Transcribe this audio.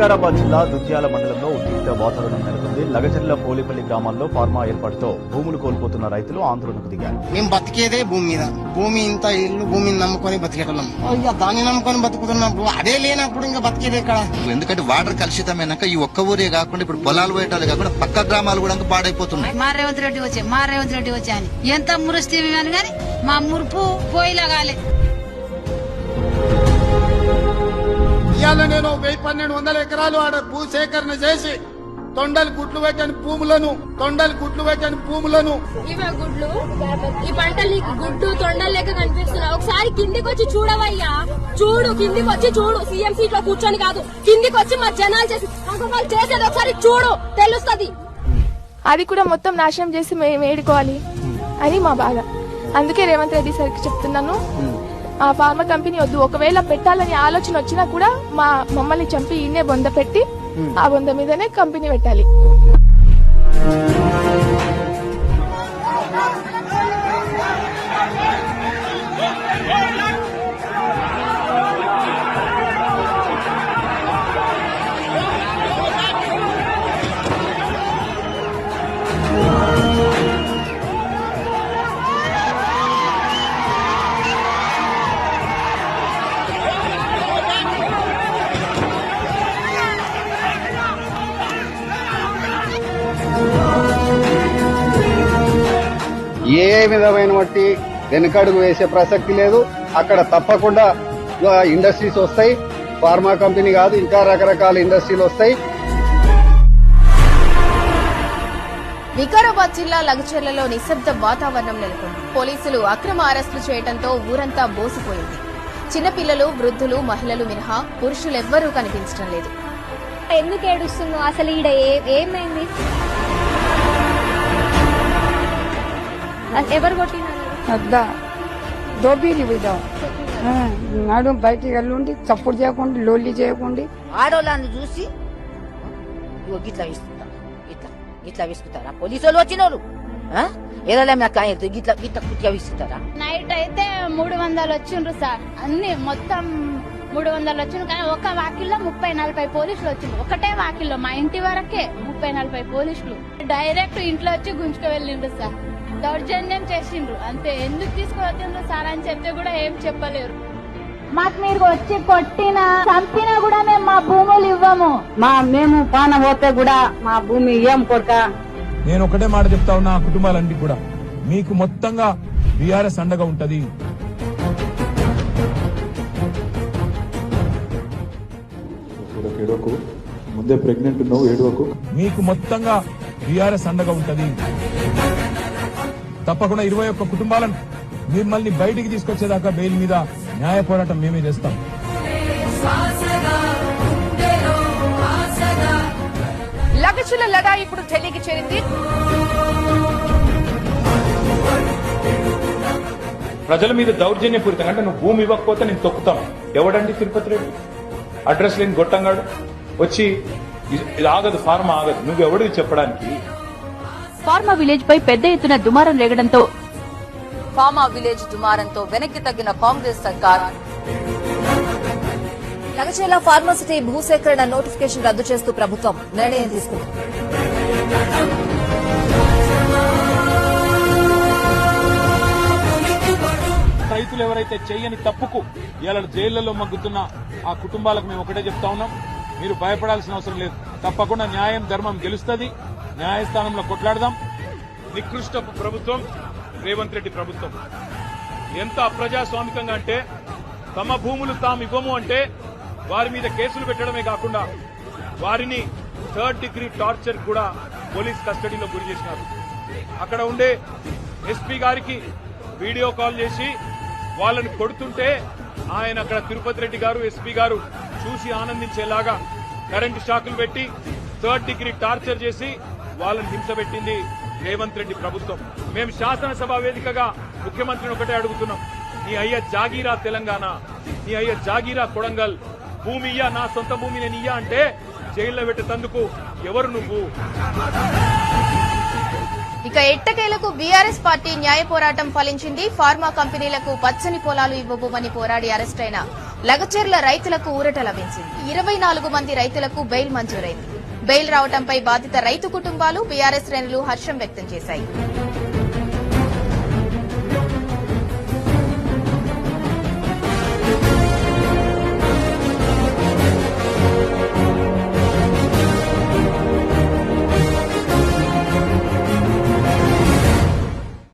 వికారాబాద్ జిల్లా దుద్యాల మండలంలో ఉద్రిక్త వాతావరణం నెలకొంది. లగచర్ల పోలిపల్లి గ్రామాల్లో ఫార్మా ఏర్పాటుతో భూములు కోల్పోతున్న రైతులు ఆందోళనకు దిగారు. మేము బతికేదే భూమి మీద. భూమి ఇంత ఇల్లు భూమిని నమ్ముకొని బతికేటోళ్ళం. ఇక దాన్ని నమ్ముకొని బతుకుతున్నప్పుడు అదే లేనప్పుడు ఇంకా బతికేది ఎక్కడ ఎందుకంటే వాటర్ కలుషితమైనాక ఈ ఒక్క ఊరే కాకుండా ఇప్పుడు పొలాలు పోయేటాలు కాకుండా పక్క గ్రామాలు కూడా పాడైపోతున్నాయి. మా రేవంత్ రెడ్డి వచ్చే మా రేవంత్ రెడ్డి వచ్చే అని. ఎంత మురుస్తేమి అని కానీ మా మురుపు పోయిలాగాలి. ఇవాళ నేను పన్నెండు వందల ఎకరాలు ఆడ భూ సేకరణ చేసి తొండలు గుట్లు పెట్టని భూములను తొండలు గుట్లు పెట్టని భూములను. ఇవే గుడ్లు? ఈ పంటలు నీకు గుడ్డు తొండలు లెక్క కనిపిస్తున్నాయి. ఒకసారి కిందికి వచ్చి చూడవయ్యా. చూడు కిందికి వచ్చి చూడు. సీఎం సీట్లో కూర్చొని కాదు. కిందికి వచ్చి మా జనాలు చేసి వాళ్ళు చేసేది ఒకసారి చూడు. తెలుస్తది. అది కూడా మొత్తం నాశనం చేసి మేము ఏడుకోవాలి అని మా బాధ. అందుకే రేవంత్ రెడ్డి సార్కి చెప్తున్నాను. ఆ ఫార్మా కంపెనీ వద్దు. ఒకవేళ పెట్టాలని ఆలోచన వచ్చినా కూడా మా మమ్మల్ని చంపి ఈయనే బొంద పెట్టి ఆ బొంద మీదనే కంపెనీ పెట్టాలి. ఏ విధమైన బట్టి వెనుకడుగు వేసే ప్రసక్తి లేదు. అక్కడ తప్పకుండా ఇండస్ట్రీస్ వస్తాయి. ఫార్మా కంపెనీ కాదు ఇంకా రకరకాల ఇండస్ట్రీలు వస్తాయి. వికారాబాద్ జిల్లా లగచెర్లలో నిశ్శబ్ద వాతావరణం నెలకొంది. పోలీసులు అక్రమ అరెస్టులు చేయడంతో ఊరంతా బోసిపోయింది. చిన్నపిల్లలు వృద్ధులు మహిళలు మినహా పురుషులెవ్వరూ కనిపించడం లేదు. ఎందుకు ఏడుస్తున్నావు? అసలు ఈడ ఏ- ఏమైంది? ఎవరు కొట్టినారు? అద్దా. దోబీలు విధాం నాడు బయటికి వెళ్ళుండి చప్పుడు చేయకుండా లొల్లి చేయకుండా. ఆడోళ్ళని చూసి ఇగో గిట్లా విసుకుంటారు ఇట్లా ఇట్లా విసుకుతారా పోలీసు వాళ్ళు వచ్చిన వాళ్ళు ఏదో గిట్లా గిట్లా కుట్టిగా విసుకుతారా నైట్ అయితే మూడు వందలు వచ్చిండ్రు సార్. అన్ని మొత్తం మూడు వందలు వచ్చిండ్రు. కానీ ఒక వాకిల్లో ముప్పై నలభై పోలీసులు వచ్చిండ్రు. ఒకటే వాకిల్లో మా ఇంటి వరకే ముప్పై నలభై పోలీసులు. డైరెక్ట్ ఇంట్లో వచ్చి గుంజుకు వెళ్ళిండ్రు సార్. దౌర్జన్యం చేసిండ్రు. అంతే. ఎందుకు తీసుకువచ్చిండ్రు సార్ అని చెప్తే కూడా ఏం చెప్పలేరు. మాకు మీరు వచ్చి కొట్టినా చంపినా కూడా మేము మా భూములు ఇవ్వము. మా మేము పాన పోతే కూడా మా భూమి ఏం కొడక. నేను ఒకటే మాట చెప్తా ఉన్నా కుటుంబాలన్నీ కూడా. మీకు మొత్తంగా బీఆర్ఎస్ అండగా ఉంటది. ఏడవకు. ముందే ప్రెగ్నెంట్ ఉన్నావు ఏడవకు. మీకు మొత్తంగా బీఆర్ఎస్ అండగా ఉంటది. తప్పకుండా ఇరవై ఒక్క కుటుంబాలను మిమ్మల్ని బయటికి తీసుకొచ్చేదాకా బెయిల్ మీద న్యాయ పోరాటం మేమే చేస్తాం. లగచుల లడా ఇప్పుడు ఢిల్లీకి చేరింది. ప్రజల మీద దౌర్జన్యపూరితంగా అంటే నువ్వు భూమి ఇవ్వకపోతే నేను తొక్కుతాను ఎవడండి తిరుపతి రెడ్డి? అడ్రస్ లేని గొట్టంగాడు? వచ్చి ఇది ఆగదు ఫార్మా ఆగదు. నువ్వు ఎవడివి చెప్పడానికి? ఫార్మా విలేజ్ పై పెద్ద ఎత్తున దుమారం రేగడంతో ఫార్మా విలేజ్ దుమారంతో వెనక్కి తగ్గిన కాంగ్రెస్ సర్కార్. లగచేల ఫార్మసిటీ భూసేకరణ నోటిఫికేషన్ రద్దు చేస్తూ ప్రభుత్వం నిర్ణయం తీసుకుంది. రైతులు ఎవరైతే చేయని తప్పుకు ఇవాళ జైళ్ళలో మగ్గుతున్న ఆ కుటుంబాలకు మేము ఒకటే చెప్తా ఉన్నాం. మీరు భయపడాల్సిన అవసరం లేదు. తప్పకుండా న్యాయం ధర్మం గెలుస్తుంది. న్యాయస్థానంలో కొట్లాడదాం. నికృష్ట ప్రభుత్వం రేవంత్ రెడ్డి ప్రభుత్వం. ఎంత అప్రజాస్వామికంగా అంటే తమ భూములు తాము ఇవ్వము అంటే వారి మీద కేసులు పెట్టడమే కాకుండా వారిని థర్డ్ డిగ్రీ టార్చర్ కూడా పోలీస్ కస్టడీలో గురి చేసినారు. అక్కడ ఉండే ఎస్పీ గారికి వీడియో కాల్ చేసి వాళ్ళని కొడుతుంటే ఆయన అక్కడ తిరుపతి రెడ్డి గారు ఎస్పీ గారు చూసి ఆనందించేలాగా కరెంటు షాకులు పెట్టి థర్డ్ డిగ్రీ టార్చర్ చేసి వాళ్ళని హింస పెట్టింది రేవంత్ రెడ్డి ప్రభుత్వం. మేము శాసనసభ వేదికగా ముఖ్యమంత్రిని ఒకటే అడుగుతున్నాం. నీ అయ్య జాగీరా తెలంగాణ నీ అయ్య జాగీరా కొడంగల్. భూమి ఇయ్యా నా సొంత భూమి నేను ఇయ్యా అంటే జైల్లో పెట్టేందుకు ఎవరు నువ్వు? ఇక ఎట్టకేలకు బీఆర్ఎస్ పార్టీ న్యాయ పోరాటం ఫలించింది. ఫార్మా కంపెనీలకు పచ్చని పొలాలు ఇవ్వబోమని పోరాడి అరెస్టైన లగచెర్ల రైతులకు ఊరట లభించింది. ఇరవై నాలుగు మంది రైతులకు బెయిల్ మంజూరైంది. బెయిల్ రావడంపై బాధిత రైతు కుటుంబాలు బీఆర్ఎస్ శ్రేణులు హర్షం వ్యక్తం చేశాయి.